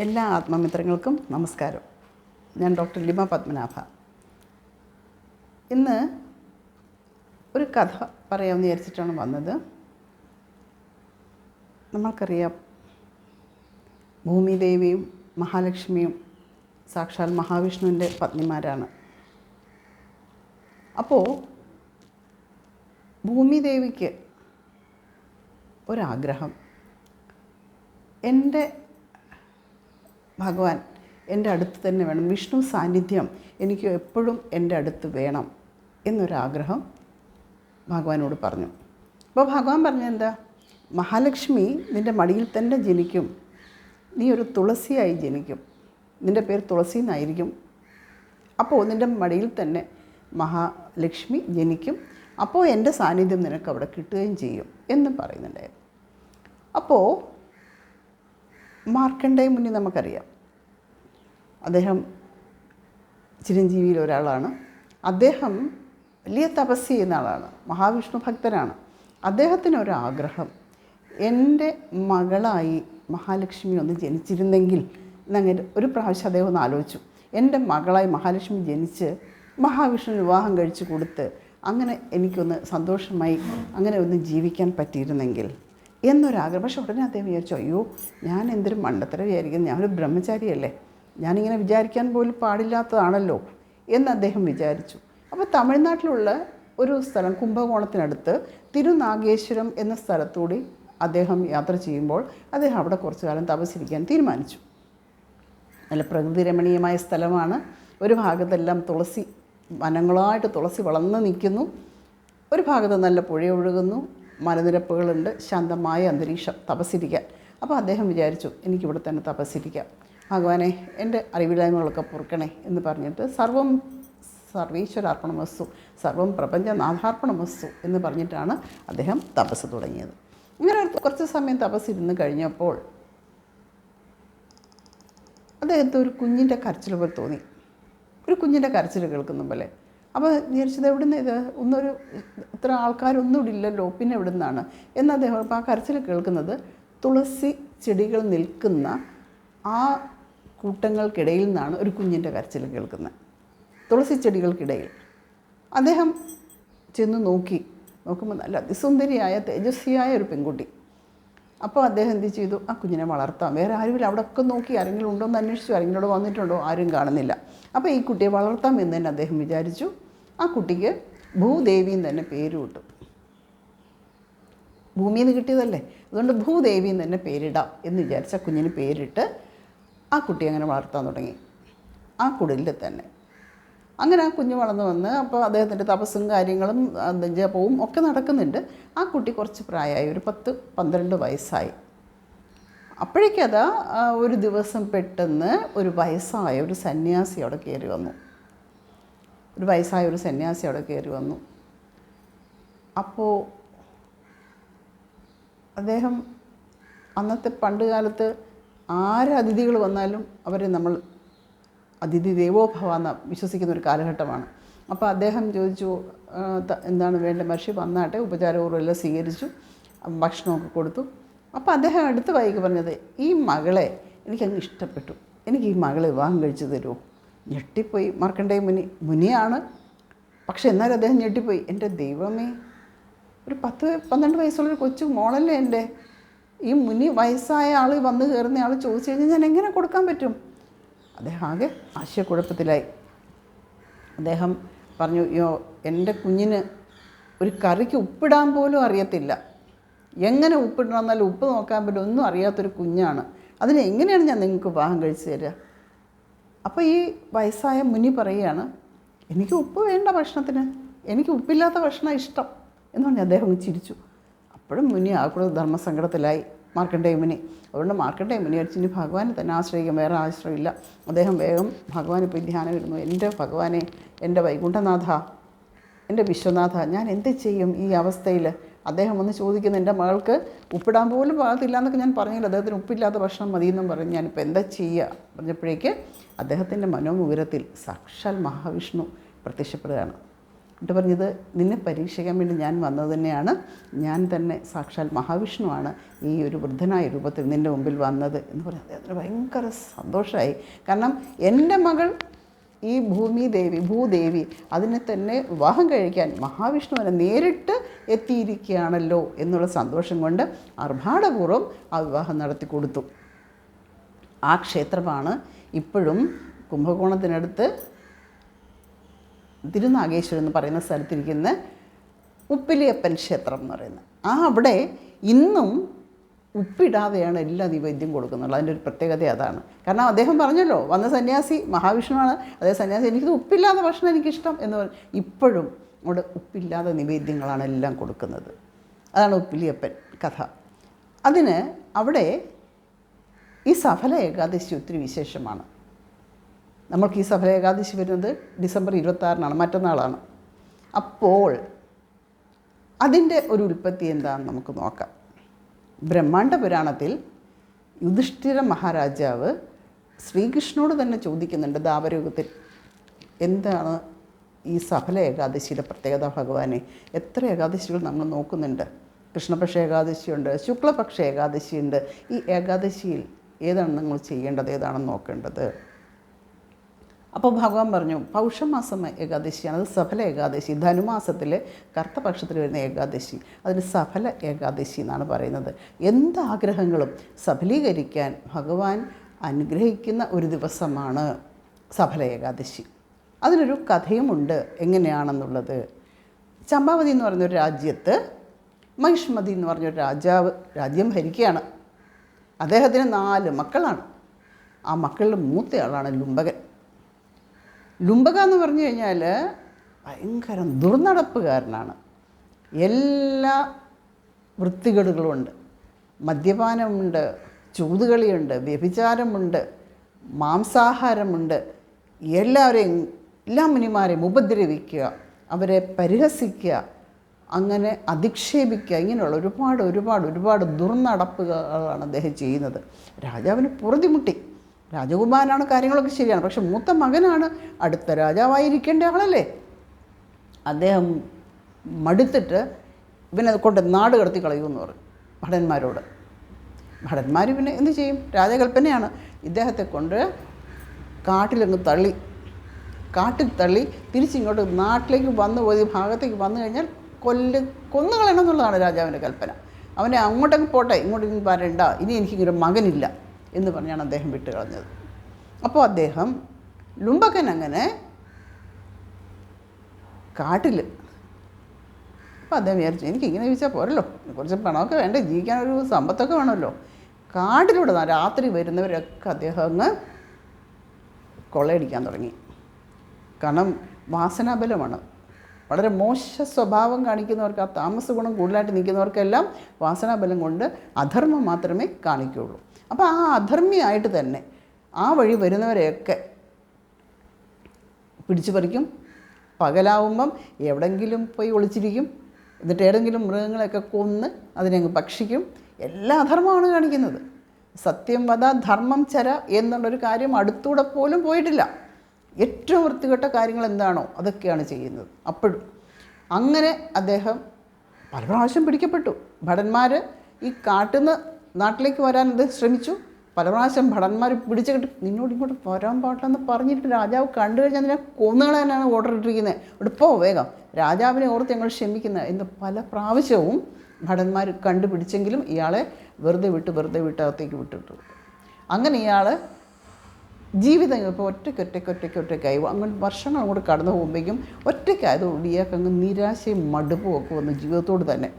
എല്ലാ ആത്മമിത്രങ്ങൾക്കും നമസ്കാരം. ഞാൻ ഡോക്ടർ ലിമ പത്മനാഭ. ഇന്ന് ഒരു കഥ പറയാമെന്ന് വിചാരിച്ചിട്ടാണ് വന്നത്. നമ്മൾക്കറിയാം ഭൂമിദേവിയും മഹാലക്ഷ്മിയും സാക്ഷാൽ മഹാവിഷ്ണുവിന്റെ പത്നിമാരാണ്. അപ്പോൾ ഭൂമിദേവിക്ക് ഒരാഗ്രഹം. എന്റെ ഭഗവാൻ എന്റെ അടുത്ത് തന്നെ വേണം. വിഷ്ണു സാന്നിധ്യം എനിക്ക് എപ്പോഴും എന്റെ അടുത്ത് വേണം എന്നൊരാഗ്രഹം ഭഗവാനോട് പറഞ്ഞു. അപ്പോൾ ഭഗവാൻ പറഞ്ഞ എന്താ മഹാലക്ഷ്മി നിന്റെ മടിയിൽ തന്നെ ജനിക്കും. നീ ഒരു തുളസിയായി ജനിക്കും. നിന്റെ പേര് തുളസി എന്നായിരിക്കും. അപ്പോൾ നിന്റെ മടിയിൽ തന്നെ മഹാലക്ഷ്മി ജനിക്കും. അപ്പോൾ എന്റെ സാന്നിധ്യം നിനക്ക് അവിടെ കിട്ടുകയും ചെയ്യും എന്ന് പറയുന്നുണ്ടായിരുന്നു. അപ്പോൾ മാർക്കണ്ഡേയ മുന്നിൽ നമുക്കറിയാം. അദ്ദേഹം ചിരഞ്ജീവിയിൽ ഒരാളാണ് അദ്ദേഹം വലിയ തപസ് ചെയ്യുന്ന ആളാണ്. മഹാവിഷ്ണു ഭക്തനാണ്. അദ്ദേഹത്തിന് ഒരു ആഗ്രഹം എന്റെ മകളായി മഹാലക്ഷ്മി ഒന്ന് ജനിച്ചിരുന്നെങ്കിൽ എന്നങ്ങനെ ഒരു പ്രാവശ്യം അദ്ദേഹം ഒന്ന് ആലോചിച്ചു. എന്റെ മകളായി മഹാലക്ഷ്മി ജനിച്ച് മഹാവിഷ്ണു വിവാഹം കഴിച്ചു കൊടുത്ത് അങ്ങനെ എനിക്കൊന്ന് സന്തോഷമായി അങ്ങനെ ഒന്ന് ജീവിക്കാൻ പറ്റിയിരുന്നെങ്കിൽ എന്നൊരാഗ്രഹം. പക്ഷെ ഉടനെ അദ്ദേഹം വിചാരിച്ചു അയ്യോ ഞാൻ എന്തൊരു മണ്ടത്തരം വിചാരിക്കുന്നു. ഞാനൊരു ബ്രഹ്മചാരിയല്ലേ. ഞാനിങ്ങനെ വിചാരിക്കാൻ പോലും പാടില്ലാത്തതാണല്ലോ. എന്ന് അദ്ദേഹം വിചാരിച്ചു. അപ്പോൾ തമിഴ്നാട്ടിലുള്ള ഒരു സ്ഥലം കുംഭകോണത്തിനടുത്ത് തിരുനാഗേശ്വരം എന്ന സ്ഥലത്തൂടി അദ്ദേഹം യാത്ര ചെയ്യുമ്പോൾ അദ്ദേഹം അവിടെ കുറച്ചു കാലം തപസ്സിരിക്കാൻ തീരുമാനിച്ചു. നല്ല പ്രകൃതി രമണീയമായ സ്ഥലമാണ്. ഒരു ഭാഗത്തെല്ലാം തുളസി വനങ്ങളായിട്ട് തുളസി വളർന്ന് നിൽക്കുന്നു. ഒരു ഭാഗത്ത് നല്ല പുഴ ഒഴുകുന്നു. മലനിരപ്പുകളുണ്ട് ശാന്തമായ അന്തരീക്ഷം തപസ്സിരിക്കാൻ. അപ്പോൾ അദ്ദേഹം വിചാരിച്ചു എനിക്കിവിടെ തന്നെ തപസ്സിരിക്കാം. ഭഗവാനെ എന്റെ അറിവില്ലായ്മകളൊക്കെ പൊറുക്കണേ എന്ന് പറഞ്ഞിട്ട് സർവം സർവീശ്വരാർപ്പണമസ്തു സർവം പ്രപഞ്ചനാഥാർപ്പണമസ്തു എന്ന് പറഞ്ഞിട്ടാണ് അദ്ദേഹം തപസ് തുടങ്ങിയത്. ഇങ്ങനെ കുറച്ച് സമയം തപസ്സിരുന്ന് കഴിഞ്ഞപ്പോൾ അദ്ദേഹത്തെ ഒരു കുഞ്ഞിന്റെ കരച്ചിൽ പോലെ തോന്നി. ഒരു കുഞ്ഞിന്റെ കരച്ചിൽ കേൾക്കുന്ന പോലെ. അപ്പോൾ വിചാരിച്ചത് എവിടെ നിന്ന് ഇത്? ഒന്നൊരു ഇത്ര ആൾക്കാരൊന്നും ഇല്ലല്ലോ പിന്നെ എവിടെ നിന്നാണ് എന്ന് അദ്ദേഹം ഇപ്പോൾ ആ കരച്ചിൽ കേൾക്കുന്നത് തുളസി ചെടികൾ നിൽക്കുന്ന ആ കൂട്ടങ്ങൾക്കിടയിൽ നിന്നാണ് ഒരു കുഞ്ഞിന്റെ കരച്ചിൽ കേൾക്കുന്നത്. തുളസി ചെടികൾക്കിടയിൽ. അദ്ദേഹം ചെന്ന് നോക്കി. നോക്കുമ്പോൾ നല്ല അതിസുന്ദരിയായ തേജസ്വിയായ ഒരു പെൺകുട്ടി. അപ്പോൾ അദ്ദേഹം എന്ത് ചെയ്തു? ആ കുഞ്ഞിനെ വളർത്താം. വേറെ ആരുമില്ല. അവിടെ ഒക്കെ നോക്കി ആരെങ്കിലും ഉണ്ടോ എന്ന് അന്വേഷിച്ചു. ആരെങ്കിലും ഇവിടെ വന്നിട്ടുണ്ടോ? ആരും കാണുന്നില്ല. അപ്പോൾ ഈ കുട്ടിയെ വളർത്താം എന്ന് തന്നെ അദ്ദേഹം വിചാരിച്ചു. ആ കുട്ടിക്ക് ഭൂദേവിയും തന്നെ പേര് ഇട്ടു ഭൂമിയിൽ നിന്ന് കിട്ടിയതല്ലേ? അതുകൊണ്ട് ഭൂദേവി എന്ന് തന്നെ പേരിടാം എന്ന് വിചാരിച്ച കുഞ്ഞിന് പേരിട്ട് ആ കുട്ടി അങ്ങനെ വളർത്താൻ തുടങ്ങി. ആ കുടിലിൽ തന്നെ. അങ്ങനെ ആ കുഞ്ഞ് വളർന്നു വന്ന് അപ്പോൾ അദ്ദേഹത്തിന്റെ തപസ്സും കാര്യങ്ങളും ജപവും ഒക്കെ നടക്കുന്നുണ്ട്. ആ കുട്ടി കുറച്ച് പ്രായമായി ഒരു പത്ത് പന്ത്രണ്ട് വയസ്സായി. അപ്പോഴേക്കതാ ഒരു ദിവസം പെട്ടെന്ന് ഒരു വയസ്സായ ഒരു സന്യാസി അവിടെ കയറി വന്നു. ഒരു വയസ്സായ ഒരു സന്യാസി അവിടെ കയറി വന്നു. അപ്പോൾ അദ്ദേഹം അന്നത്തെ പണ്ട് കാലത്ത് അതിഥികൾ വന്നാലും അവരെ നമ്മൾ അതിഥി ദേവോഭവ എന്ന് വിശ്വസിക്കുന്ന ഒരു കാലഘട്ടമാണ്. അപ്പോൾ അദ്ദേഹം ചോദിച്ചു എന്താണ് വേണ്ട മഹർഷി വന്നാട്ടെ ഉപചാരപൂർവം എല്ലാം സ്വീകരിച്ചു ഭക്ഷണമൊക്കെ കൊടുത്തു. അപ്പോൾ അദ്ദേഹം അടുത്ത വൈകി പറഞ്ഞത് ഈ മകളെ എനിക്കങ്ങ് ഇഷ്ടപ്പെട്ടു. എനിക്ക് ഈ മകളെ വിവാഹം കഴിച്ചു തരുമോ? ഞെട്ടിപ്പോയി. മാർക്കണ്ഡേയ മുനി മുനിയാണ്. പക്ഷെ എന്നാലും അദ്ദേഹം ഞെട്ടിപ്പോയി. എന്റെ ദൈവമേ ഒരു പത്ത് പന്ത്രണ്ട് വയസ്സുള്ളൊരു കൊച്ചു മോളല്ലേ എന്റെ? ഈ മുനി വയസ്സായ ആൾ വന്ന് കയറുന്ന ആൾ ചോദിച്ചു കഴിഞ്ഞാൽ ഞാൻ എങ്ങനെ കൊടുക്കാൻ പറ്റും? അദ്ദേഹം ആകെ ആശയക്കുഴപ്പത്തിലായി. അദ്ദേഹം പറഞ്ഞു യോ എന്റെ കുഞ്ഞിന് ഒരു കറിക്ക് ഉപ്പിടാൻ പോലും അറിയത്തില്ല. എങ്ങനെ ഉപ്പിടണം എന്നാലും ഉപ്പ് നോക്കാൻ പറ്റും. ഒന്നും അറിയാത്തൊരു കുഞ്ഞാണ്. അതിനെങ്ങനെയാണ് ഞാൻ നിങ്ങൾക്ക് വിവാഹം കഴിച്ചു തരിക? അപ്പോൾ ഈ വയസ്സായ മുനി പറയുകയാണ് എനിക്ക് ഉപ്പ് വേണ്ട ഭക്ഷണത്തിന്. എനിക്ക് ഉപ്പില്ലാത്ത ഭക്ഷണം ഇഷ്ടം. എന്ന് പറഞ്ഞ് അദ്ദേഹം ചിരിച്ചു. അപ്പോഴും മുനി ആ കൂടെ ധർമ്മസങ്കടത്തിലായി. മാർക്കണ്ടേയ മുനി. അതുകൊണ്ട് മാർക്കണ്ടേയ മുനി അടിച്ച് ഇനി ഭഗവാനെ തന്നെ ആശ്രയിക്കും. വേറെ ആശ്രയമില്ല അദ്ദേഹം വേഗം ഭഗവാനെ പോയി ധ്യാനം ഇടുന്നു. എന്റെ ഭഗവാനെ എന്റെ വൈകുണ്ഠനാഥ എന്റെ വിശ്വനാഥ ഞാൻ എന്ത് ചെയ്യും ഈ അവസ്ഥയിൽ അദ്ദേഹം വന്ന് ചോദിക്കുന്നു എന്റെ മകൾക്ക് ഉപ്പിടാൻ പോലും പാകത്തില്ല എന്നൊക്കെ ഞാൻ പറഞ്ഞില്ല. അദ്ദേഹത്തിന് ഉപ്പില്ലാത്ത ഭക്ഷണം മതി എന്നും പറഞ്ഞ് ഞാനിപ്പോൾ എന്താ ചെയ്യുക? പറഞ്ഞപ്പോഴേക്ക് അദ്ദേഹത്തിന്റെ മനോമുകുരത്തിൽ സാക്ഷാൽ മഹാവിഷ്ണു പ്രത്യക്ഷപ്പെടുകയാണ്. എന്നിട്ട് പറഞ്ഞത് നിന്നെ പരീക്ഷിക്കാൻ വേണ്ടി ഞാൻ വന്നത് തന്നെയാണ്. ഞാൻ തന്നെ സാക്ഷാൽ മഹാവിഷ്ണുവാണ്. ഈ ഒരു വൃദ്ധനായ രൂപത്തിൽ നിന്റെ മുമ്പിൽ വന്നത് എന്ന് പറഞ്ഞാൽ അദ്ദേഹത്തിന് ഭയങ്കര സന്തോഷമായി. കാരണം എന്റെ മകൾ ഈ ഭൂമി ദേവി ഭൂദേവി അതിനെ തന്നെ വിവാഹം കഴിക്കാൻ മഹാവിഷ്ണുവിനെ നേരിട്ട് എത്തിയിരിക്കുകയാണല്ലോ എന്നുള്ള സന്തോഷം കൊണ്ട് ആർഭാടപൂർവം ആ വിവാഹം നടത്തി കൊടുത്തു. ആ ക്ഷേത്രമാണ് ഇപ്പോഴും കുംഭകോണത്തിനടുത്ത് തിരുനാഗേശ്വരം എന്ന് പറയുന്ന സ്ഥലത്തിരിക്കുന്ന ഉപ്പിലിയപ്പൻ ക്ഷേത്രം എന്ന് പറയുന്നത്. ആ അവിടെ ഇന്നും ഉപ്പിടാതെയാണ് എല്ലാ നിവേദ്യം കൊടുക്കുന്നുള്ളത് അതിന്റെ ഒരു പ്രത്യേകത അതാണ്. കാരണം അദ്ദേഹം പറഞ്ഞല്ലോ വന്ന സന്യാസി മഹാവിഷ്ണുവാണ്. അതേ സന്യാസി എനിക്കിത് ഉപ്പില്ലാതെ ഭക്ഷണം എനിക്കിഷ്ടം എന്ന് പറഞ്ഞു ഇപ്പോഴും അവിടെ ഉപ്പില്ലാതെ നിവേദ്യങ്ങളാണ് എല്ലാം കൊടുക്കുന്നത്. അതാണ് ഉപ്പിലിയപ്പൻ കഥ. അതിന് അവിടെ ഈ സഫല ഏകാദശി ഒത്തിരി വിശേഷമാണ്. നമ്മൾക്ക് ഈ സഫല ഏകാദശി വരുന്നത് ഡിസംബർ ഇരുപത്താറിനാണ് മറ്റന്നാളാണ്. അപ്പോൾ അതിന്റെ ഒരു ഉൽപ്പത്തി എന്താണെന്ന് നമുക്ക് നോക്കാം. ബ്രഹ്മാണ്ഡ പുരാണത്തിൽ യുധിഷ്ഠിര മഹാരാജാവ് ശ്രീകൃഷ്ണനോട് തന്നെ ചോദിക്കുന്നുണ്ട് ദാവരയുഗത്തിൽ എന്താണ് ഈ സഫല ഏകാദശിയുടെ പ്രത്യേകത ഭഗവാനെ? എത്ര ഏകാദശികൾ നമ്മൾ നോക്കുന്നുണ്ട്? കൃഷ്ണപക്ഷ ഏകാദശിയുണ്ട് ശുക്ലപക്ഷ ഏകാദശിയുണ്ട്. ഈ ഏകാദശിയിൽ ഏതാണ് നിങ്ങൾ ചെയ്യേണ്ടത്? ഏതാണെന്ന് നോക്കേണ്ടത്? അപ്പോൾ ഭഗവാൻ പറഞ്ഞു പൗഷമാസം ഏകാദശിയാണ് അത് സഫല ഏകാദശി. ധനുമാസത്തിൽ കർത്തപക്ഷത്തിൽ വരുന്ന ഏകാദശി അതിന് സഫല ഏകാദശി എന്നാണ് പറയുന്നത്. എന്ത് ആഗ്രഹങ്ങളും സഫലീകരിക്കാൻ ഭഗവാൻ അനുഗ്രഹിക്കുന്ന ഒരു ദിവസമാണ് സഫല ഏകാദശി. അതിനൊരു കഥയുമുണ്ട് എങ്ങനെയാണെന്നുള്ളത്. ചമ്പാവതി എന്ന് ഒരു രാജ്യത്ത് മഹിഷ്മതി എന്ന് പറഞ്ഞൊരു രാജാവ് രാജ്യം ഭരിക്കുകയാണ്. അദ്ദേഹത്തിന് നാല് മക്കളാണ്. ആ മക്കളിൽ മൂത്തയാളാണ് ലുംബകൻ. ലുംബക എന്ന് പറഞ്ഞു കഴിഞ്ഞാൽ ഭയങ്കര ദുർനടപ്പുകാരനാണ്. എല്ലാ വൃത്തികേടുകളുമുണ്ട്. മദ്യപാനമുണ്ട് ചൂതുകളിയുണ്ട് വ്യഭിചാരമുണ്ട് മാംസാഹാരമുണ്ട്. എല്ലാവരെയും എല്ലാ മുനിമാരെയും ഉപദ്രവിക്കുക അവരെ പരിഹസിക്കുക അങ്ങനെ അധിക്ഷേപിക്കുക ഇങ്ങനെയുള്ള ഒരുപാട് ഒരുപാട് ഒരുപാട് ദുർനടപ്പുകളാണ് അദ്ദേഹം ചെയ്യുന്നത്. രാജാവിന് പുറതിമുട്ടി. രാജകുമാരനാണ് കാര്യങ്ങളൊക്കെ ശരിയാണ്. പക്ഷെ മൂത്ത മകനാണ് അടുത്ത രാജാവായിരിക്കേണ്ട ആളല്ലേ? അദ്ദേഹം മടുത്തിട്ട് ഇവനെ കൊണ്ട് നാട് കടത്തി കളയുമെന്ന് പറഞ്ഞു ഭടന്മാരോട്. ഭടന്മാർ പിന്നെ എന്ത് ചെയ്യും? രാജകൽപ്പനയാണ് ഇദ്ദേഹത്തെ കൊണ്ട് കാട്ടിലങ്ങ് തള്ളി. കാട്ടിൽ തള്ളി തിരിച്ചിങ്ങോട്ട് നാട്ടിലേക്ക് വന്നു പോയി ഭാഗത്തേക്ക് വന്നു കഴിഞ്ഞാൽ കൊല്ല് കൊന്നുകളയണം എന്നുള്ളതാണ് രാജാവിന്റെ കൽപ്പന അവനെ അങ്ങോട്ടങ്ങ് പോട്ടെ ഇങ്ങോട്ട് ഇനി വരണ്ട ഇനി എനിക്കിങ്ങനെ മകനില്ല. എന്ന് പറഞ്ഞാണ് അദ്ദേഹം വിട്ടുകളഞ്ഞത്. അപ്പോൾ അദ്ദേഹം ലുംബകൻ അങ്ങനെ കാട്ടിൽ അപ്പോൾ അദ്ദേഹം വിചാരിച്ചു എനിക്ക് ഇങ്ങനെ ചോദിച്ചാൽ പോരല്ലോ. കുറച്ച് പണമൊക്കെ വേണ്ടേ ജീവിക്കാനൊരു സമ്പത്തൊക്കെ വേണമല്ലോ. കാട്ടിലൂടെ രാത്രി വരുന്നവരൊക്കെ അദ്ദേഹം അങ്ങ് കൊള്ളയടിക്കാൻ തുടങ്ങി. കാരണം വാസനാബലമാണ്. വളരെ മോശ സ്വഭാവം കാണിക്കുന്നവർക്ക് ആ താമസ ഗുണം കൂടുതലായിട്ട് നിൽക്കുന്നവർക്കെല്ലാം വാസനാബലം കൊണ്ട് അധർമ്മം മാത്രമേ കാണിക്കുകയുള്ളൂ. അപ്പോൾ ആ അധർമ്മിയായിട്ട് തന്നെ ആ വഴി വരുന്നവരെയൊക്കെ പിടിച്ചു പറിക്കും. പകലാവുമ്പം എവിടെങ്കിലും പോയി ഒളിച്ചിരിക്കും. എന്നിട്ട് ഏതെങ്കിലും മൃഗങ്ങളെയൊക്കെ കൊന്ന് അതിനെ അങ്ങ് ഭക്ഷിക്കും. എല്ലാ അധർമ്മമാണ് കാണിക്കുന്നത്. സത്യം വധ ധർമ്മം ചര എന്നുള്ളൊരു കാര്യം അടുത്തൂടെ പോലും പോയിട്ടില്ല. ഏറ്റവും വൃത്തികെട്ട കാര്യങ്ങൾ എന്താണോ അതൊക്കെയാണ് ചെയ്യുന്നത്. അപ്പോഴും അങ്ങനെ അദ്ദേഹം പല പ്രാവശ്യം പിടിക്കപ്പെട്ടു. ഭടന്മാർ ഈ കാട്ടിൽ നാട്ടിലേക്ക് വരാൻ ഇത് ശ്രമിച്ചു. പല പ്രാവശ്യം ഭടന്മാർ പിടിച്ചു കിട്ടും നിന്നോട് ഇങ്ങോട്ട് വരാൻ പാട്ടെന്ന് പറഞ്ഞിട്ട് രാജാവ് കണ്ടു കഴിഞ്ഞാൽ അതിനെ കൊന്നുകളയാനാണ് ഓർഡർ ഇട്ടിരിക്കുന്നത്. എടുപ്പോ വേഗം. രാജാവിനെ ഓർത്ത് ഞങ്ങൾ ക്ഷമിക്കുന്നത് എന്ന് പല പ്രാവശ്യവും ഭടന്മാർ കണ്ടുപിടിച്ചെങ്കിലും ഇയാളെ വെറുതെ വിട്ട് വെറുതെ വിട്ട് അകത്തേക്ക് വിട്ടിട്ടു. അങ്ങനെ ഇയാൾ ജീവിതം ഇപ്പോൾ ഒറ്റയ്ക്ക് ഒറ്റയ്ക്ക് ഒറ്റയ്ക്ക് ഒറ്റയ്ക്കായി അങ്ങനെ വർഷങ്ങൾ അങ്ങോട്ട് കടന്നു പോകുമ്പോഴേക്കും ഒറ്റയ്ക്കായത് ഇയാൾക്ക് അങ്ങ് നിരാശയും മടുപ്പും ഒക്കെ വന്നു ജീവിതത്തോട് തന്നെ.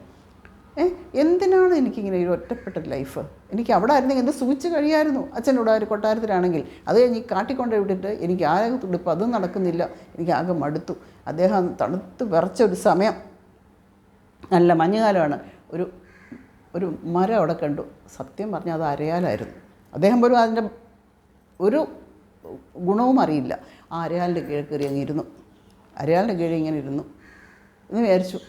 ഏ എന്തിനാണ് എനിക്കിങ്ങനെ ഒരു ഒറ്റപ്പെട്ട ലൈഫ് എനിക്ക് അവിടെ ആയിരുന്നെങ്കിൽ എന്ത് സൂചിച്ച് കഴിയായിരുന്നു. അച്ഛനോട് ഒരു കൊട്ടാരത്തിലാണെങ്കിൽ. അത് കഴിഞ്ഞ് കാട്ടിക്കൊണ്ട് വിട്ടിട്ട് എനിക്ക് ആകെ തുടിപ്പ്. അതും നടക്കുന്നില്ല. എനിക്ക് ആകെ മടുത്തു. അദ്ദേഹം തണുത്ത് വിറച്ച ഒരു സമയം. നല്ല മഞ്ഞുകാലമാണ്. ഒരു ഒരു മരം അവിടെ കണ്ടു. സത്യം പറഞ്ഞാൽ അത് അരയാലായിരുന്നു. അദ്ദേഹം പോലും അതിന്റെ ഒരു ഗുണവും അറിയില്ല. ആ അരയാലിന്റെ കീഴ് കയറി അങ്ങ് ഇരുന്നു. അരയാലിന്റെ കീഴ് ഇങ്ങനെ ഇരുന്നു. എന്ന് വിചാരിച്ചു.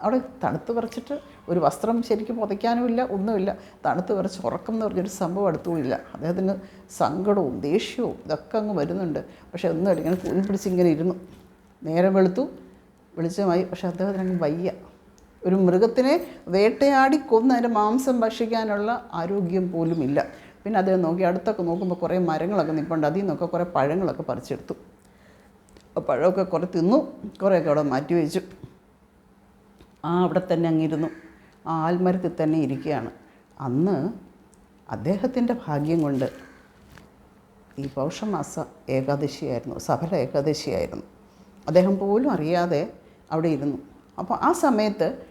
അവിടെ തണുത്ത് പറിച്ചിട്ട് ഒരു വസ്ത്രം ശരിക്കും പുതയ്ക്കാനുമില്ല ഒന്നുമില്ല. തണുത്ത് പറിച്ച് ഉറക്കം എന്ന് പറഞ്ഞൊരു സംഭവം അടുത്തുമില്ല. അദ്ദേഹത്തിന് സങ്കടവും ദേഷ്യവും ഇതൊക്കെ അങ്ങ് വരുന്നുണ്ട്. പക്ഷേ ഒന്നുമില്ല ഇങ്ങനെ കൂടി പിടിച്ച് ഇങ്ങനെ ഇരുന്നു. നേരം വെളുത്തു വെളിച്ചമായി. പക്ഷേ അദ്ദേഹത്തിന് അങ്ങ് വയ്യ. ഒരു മൃഗത്തിനെ വേട്ടയാടി കൊന്ന് അതിന്റെ മാംസം ഭക്ഷിക്കാനുള്ള ആരോഗ്യം പോലും ഇല്ല പിന്നെ അദ്ദേഹം നോക്കി അടുത്തൊക്കെ നോക്കുമ്പോൾ കുറേ മരങ്ങളൊക്കെ നിൽപ്പുണ്ട് അതിൽ നിന്നൊക്കെ കുറേ പഴങ്ങളൊക്കെ പറിച്ചെടുത്തു. അപ്പോൾ പഴമൊക്കെ കുറേ തിന്നു കുറേയൊക്കെ അവിടെ മാറ്റി വെച്ചു. ആ അവിടെ തന്നെ അങ്ങിരുന്നു. ആ ആൽമരത്തിൽ തന്നെ ഇരിക്കുകയാണ്. അന്ന് അദ്ദേഹത്തിന്റെ ഭാഗ്യം കൊണ്ട് ഈ പൗഷമാസ ഏകാദശിയായിരുന്നു സഫല ഏകാദശിയായിരുന്നു. അദ്ദേഹം പോലും അറിയാതെ അവിടെ ഇരുന്നു. അപ്പോൾ ആ സമയത്ത്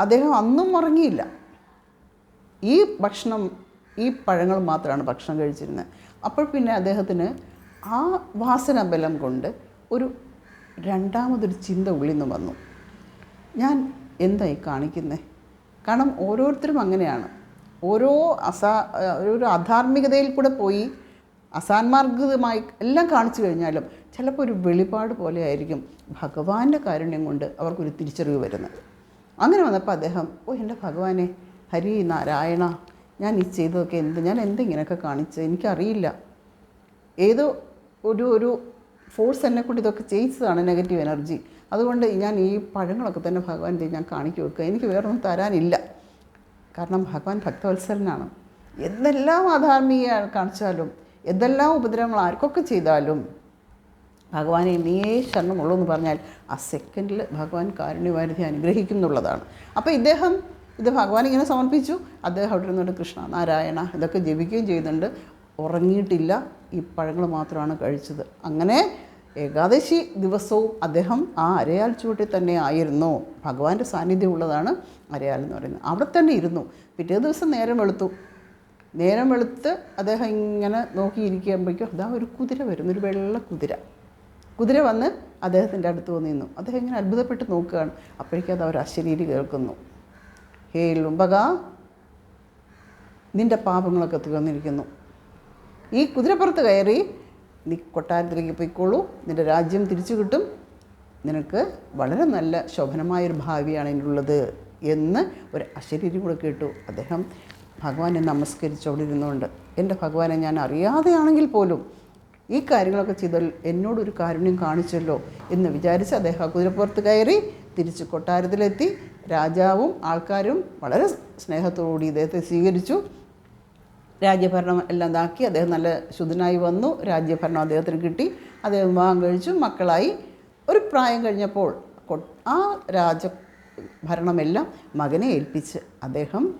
അദ്ദേഹം അന്നും ഉറങ്ങിയില്ല. ഈ ഭക്ഷണം ഈ പഴങ്ങൾ മാത്രമാണ് ഭക്ഷണം കഴിച്ചിരുന്നത്. അപ്പോൾ പിന്നെ അദ്ദേഹത്തിന് ആ വാസനബലം കൊണ്ട് ഒരു രണ്ടാമതൊരു ചിന്ത ഉള്ളിൽ നിന്ന് വന്നു. ഞാൻ എന്തായി കാണിക്കുന്നത് കാരണം ഓരോരുത്തരും അങ്ങനെയാണ്. ഓരോ അസാ ഒരു അധാർമികതയിൽ കൂടെ പോയി അസാൻമാർഗികമായി എല്ലാം കാണിച്ചു കഴിഞ്ഞാലും ചിലപ്പോൾ ഒരു വെളിപാട് പോലെ ആയിരിക്കും ഭഗവാന്റെ കാരുണ്യം കൊണ്ട് അവർക്കൊരു തിരിച്ചറിവ് വരുന്നത്. അങ്ങനെ വന്നപ്പോൾ അദ്ദേഹം ഓ എന്റെ ഭഗവാനെ ഹരി നാരായണ ഞാൻ ഈ ചെയ്തതൊക്കെ എന്ത് ഞാൻ എന്തിങ്ങനെയൊക്കെ കാണിച്ചത് എനിക്കറിയില്ല. ഏതോ ഒരു ഒരു ഫോഴ്സ് എന്നെ കൊണ്ട് ഇതൊക്കെ ചെയ്യിച്ചതാണ് നെഗറ്റീവ് എനർജി അതുകൊണ്ട് ഞാൻ ഈ പഴങ്ങളൊക്കെ തന്നെ ഭഗവാൻ ഞാൻ കാണിക്കു വെക്കുക എനിക്ക് വേറൊന്നും തരാനില്ല. കാരണം ഭഗവാൻ ഭക്തവത്സരനാണ് എന്തെല്ലാം ആധാർമിക കാണിച്ചാലും എന്തെല്ലാം ഉപദ്രവങ്ങൾ ആർക്കൊക്കെ ചെയ്താലും ഭഗവാനെ നീയേ ശരണമുള്ളൂ എന്ന് പറഞ്ഞാൽ ആ സെക്കൻഡിൽ ഭഗവാൻ കാരുണ്യവാരിധി അനുഗ്രഹിക്കുന്നുള്ളതാണ്. അപ്പോൾ ഇദ്ദേഹം ഇത് ഭഗവാൻ ഇങ്ങനെ സമർപ്പിച്ചു. അദ്ദേഹം അവിടെ ഇരുന്നുകൊണ്ട് കൃഷ്ണ നാരായണ ഇതൊക്കെ ജപിക്കുകയും ചെയ്യുന്നുണ്ട്. ഉറങ്ങിയിട്ടില്ല. ഈ പഴങ്ങൾ മാത്രമാണ് കഴിച്ചത്. അങ്ങനെ ഏകാദശി ദിവസവും അദ്ദേഹം ആ അരയാൽ ചുവട്ടിൽ തന്നെ ആയിരുന്നു. ഭഗവാന്റെ സാന്നിധ്യം ഉള്ളതാണ് അരയാൽ എന്ന് പറയുന്നത്. അവിടെ തന്നെ ഇരുന്നു. പിറ്റേ ദിവസം നേരം വെളുത്തു. നേരം വെളുത്ത് അദ്ദേഹം ഇങ്ങനെ നോക്കിയിരിക്കുമ്പോഴേക്കും അതാ ഒരു കുതിര വരുന്നു. ഒരു വെള്ള കുതിര. കുതിര വന്ന് അദ്ദേഹത്തിന്റെ അടുത്ത് വന്ന് നിന്നു. അദ്ദേഹം ഇങ്ങനെ അത്ഭുതപ്പെട്ട് നോക്കുകയാണ്. അപ്പോഴേക്കും അത് അവർ അശരീരി കേൾക്കുന്നു. ഹേ ലുംബക നിന്റെ പാപങ്ങളൊക്കെ തീർന്നിരിക്കുന്നു. ഈ കുതിരപ്പുറത്ത് കയറി നീ കൊട്ടാരത്തിലേക്ക് പോയിക്കോളൂ. നിന്റെ രാജ്യം തിരിച്ചു കിട്ടും. നിനക്ക് വളരെ നല്ല ശോഭനമായൊരു ഭാവിയാണ് ഇതിനുള്ളത് എന്ന് ഒരു അശരീരി കൂടെ കേട്ടു. അദ്ദേഹം ഭഗവാനെ നമസ്കരിച്ച് ഇരുന്നുകൊണ്ട് എന്റെ ഭഗവാനെ ഞാൻ അറിയാതെയാണെങ്കിൽ പോലും ഈ കാര്യങ്ങളൊക്കെ ചെയ്താൽ എന്നോടൊരു കാരുണ്യം കാണിച്ചല്ലോ എന്ന് വിചാരിച്ച് അദ്ദേഹം കുതിരപ്പുറത്ത് കയറി തിരിച്ച് കൊട്ടാരത്തിലെത്തി. രാജാവും ആൾക്കാരും വളരെ സ്നേഹത്തോടുകൂടി ഇദ്ദേഹത്തെ സ്വീകരിച്ചു. രാജ്യഭരണം എല്ലാം ഇതാക്കി. അദ്ദേഹം നല്ല ശുദ്ധനായി വന്നു. രാജ്യഭരണം അദ്ദേഹത്തിന് കിട്ടി. അദ്ദേഹം വിവാഹം കഴിച്ചു. മക്കളായി. ഒരു പ്രായം കഴിഞ്ഞപ്പോൾ ആ രാജ ഭരണമെല്ലാം മകനെ ഏൽപ്പിച്ച് അദ്ദേഹം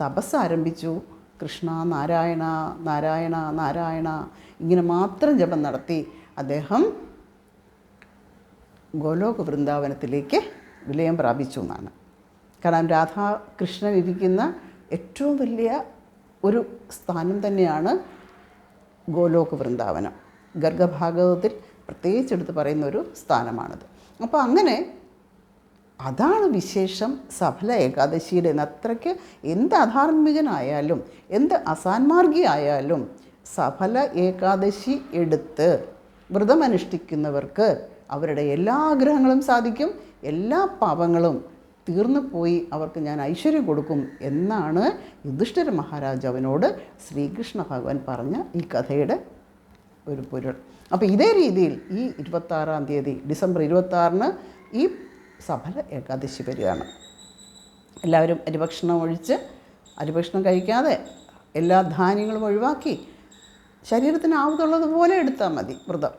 തപസ് ആരംഭിച്ചു. കൃഷ്ണ നാരായണ നാരായണ നാരായണ ഇങ്ങനെ മാത്രം ജപം നടത്തി അദ്ദേഹം ഗോലോക വൃന്ദാവനത്തിലേക്ക് വിലയം പ്രാപിച്ചു എന്നാണ്. കാരണം രാധാകൃഷ്ണൻ ഇരിക്കുന്ന ഏറ്റവും വലിയ ഒരു സ്ഥാനം തന്നെയാണ് ഗോലോക വൃന്ദാവനം. ഗർഗഭാഗവതത്തിൽ പ്രത്യേകിച്ച് എടുത്ത് പറയുന്ന ഒരു സ്ഥാനമാണത്. അപ്പോൾ അങ്ങനെ അതാണ് വിശേഷം സഫല ഏകാദശിയുടെ അത്രയ്ക്ക് എന്ത് അധാർമികനായാലും എന്ത് അസാൻമാർഗിയായാലും സഫല ഏകാദശി എടുത്ത് വ്രതമനുഷ്ഠിക്കുന്നവർക്ക് അവരുടെ എല്ലാ ആഗ്രഹങ്ങളും സാധിക്കും. എല്ലാ പാപങ്ങളും തീർന്നു പോയി അവർക്ക് ഞാൻ ഐശ്വര്യം കൊടുക്കും എന്നാണ് യുധിഷ്ഠിര മഹാരാജാവിനോട് ശ്രീകൃഷ്ണ ഭഗവാൻ പറഞ്ഞ ഈ കഥയുടെ ഒരു പൊരുൾ. അപ്പോൾ ഇതേ രീതിയിൽ ഈ ഇരുപത്താറാം തീയതി ഡിസംബർ ഇരുപത്താറിന് ഈ സഫല ഏകാദശി വരികയാണ്. എല്ലാവരും അരിഭക്ഷണം ഒഴിച്ച് അരിഭക്ഷണം കഴിക്കാതെ എല്ലാ ധാന്യങ്ങളും ഒഴിവാക്കി ശരീരത്തിന് ആവതുള്ളതുപോലെ എടുത്താൽ മതി വ്രതം.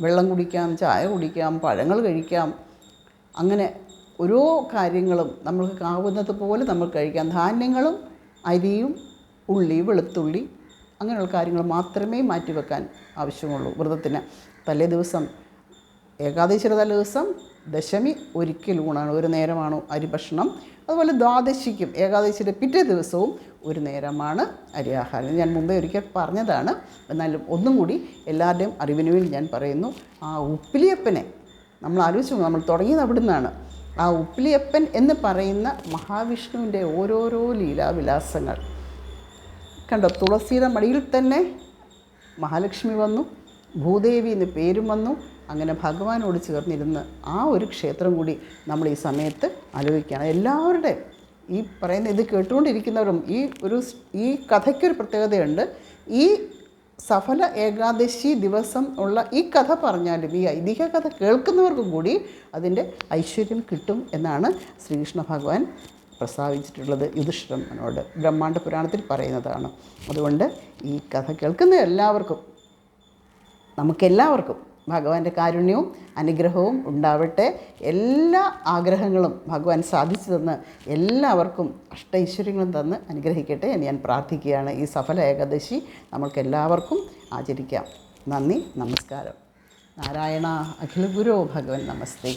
വെള്ളം കുടിക്കാം ചായ കുടിക്കാം പഴങ്ങൾ കഴിക്കാം അങ്ങനെ ഓരോ കാര്യങ്ങളും നമ്മൾക്ക് കാവുന്നത് പോലെ നമ്മൾ കഴിക്കാം. ധാന്യങ്ങളും അരിയും ഉള്ളി വെളുത്തുള്ളി അങ്ങനെയുള്ള കാര്യങ്ങൾ മാത്രമേ മാറ്റി വെക്കാൻ ആവശ്യമുള്ളൂ വ്രതത്തിന്. തലേ ദിവസം ഏകാദശിയുടെ തലേ ദിവസം ദശമി ഒരിക്കൽ ഊണാണ് ഒരു നേരമാണ് അരിഭക്ഷണം അതുപോലെ ദ്വാദശിക്കും ഏകാദശിയുടെ പിറ്റേ ദിവസവും ഒരു നേരമാണ് അരി ആഹാരം. ഞാൻ മുമ്പേ ഒരിക്കൽ പറഞ്ഞതാണ് എന്നാലും ഒന്നും കൂടി എല്ലാവരുടെയും അറിവിന് വേണ്ടി ഞാൻ പറയുന്നു ആ ഉപ്പിലിയപ്പനെ നമ്മൾ ആലോചിച്ചു നമ്മൾ തുടങ്ങിയത് അവിടെ നിന്നാണ് ആ ഉപ്പിലിയപ്പൻ എന്ന് പറയുന്ന മഹാവിഷ്ണുവിന്റെ ഓരോരോ ലീലാവിലാസങ്ങൾ. കണ്ടോ തുളസിയുടെ മടിയിൽ തന്നെ മഹാലക്ഷ്മി വന്നു ഭൂദേവി എന്ന് പേരും വന്നു അങ്ങനെ ഭഗവാനോട് ചേർന്നിരുന്ന് ആ ഒരു ക്ഷേത്രം കൂടി നമ്മൾ ഈ സമയത്ത് ആലോചിക്കുകയാണ്. എല്ലാവരുടെയും ഈ പറയുന്ന ഇത് കേട്ടുകൊണ്ടിരിക്കുന്നവരും ഈ ഒരു ഈ കഥയ്ക്കൊരു പ്രത്യേകതയുണ്ട്. ഈ സഫല ഏകാദശി ദിവസം ഉള്ള ഈ കഥ പറഞ്ഞാലും ഈ ഐതിഹ്യ കഥ കേൾക്കുന്നവർക്കും കൂടി അതിന്റെ ഐശ്വര്യം കിട്ടും എന്നാണ് ശ്രീകൃഷ്ണ ഭഗവാൻ പ്രസ്താവിച്ചിട്ടുള്ളത് യുധിഷ്ഠിരനോട് ബ്രഹ്മാണ്ഡ പുരാണത്തിൽ പറയുന്നതാണ്. അതുകൊണ്ട് ഈ കഥ കേൾക്കുന്ന എല്ലാവർക്കും നമുക്കെല്ലാവർക്കും ഭഗവാന്റെ കാരുണ്യവും അനുഗ്രഹവും ഉണ്ടാവട്ടെ. എല്ലാ ആഗ്രഹങ്ങളും ഭഗവാൻ സാധിച്ചു തന്ന് എല്ലാവർക്കും അഷ്ടൈശ്വര്യങ്ങളും തന്ന് അനുഗ്രഹിക്കട്ടെ എന്ന് ഞാൻ പ്രാർത്ഥിക്കുകയാണ്. ഈ സഫല ഏകാദശി നമ്മൾക്ക് എല്ലാവർക്കും ആചരിക്കാം. നന്ദി നമസ്കാരം. നാരായണ അഖിലഗുരോ ഭഗവൻ നമസ്തേ.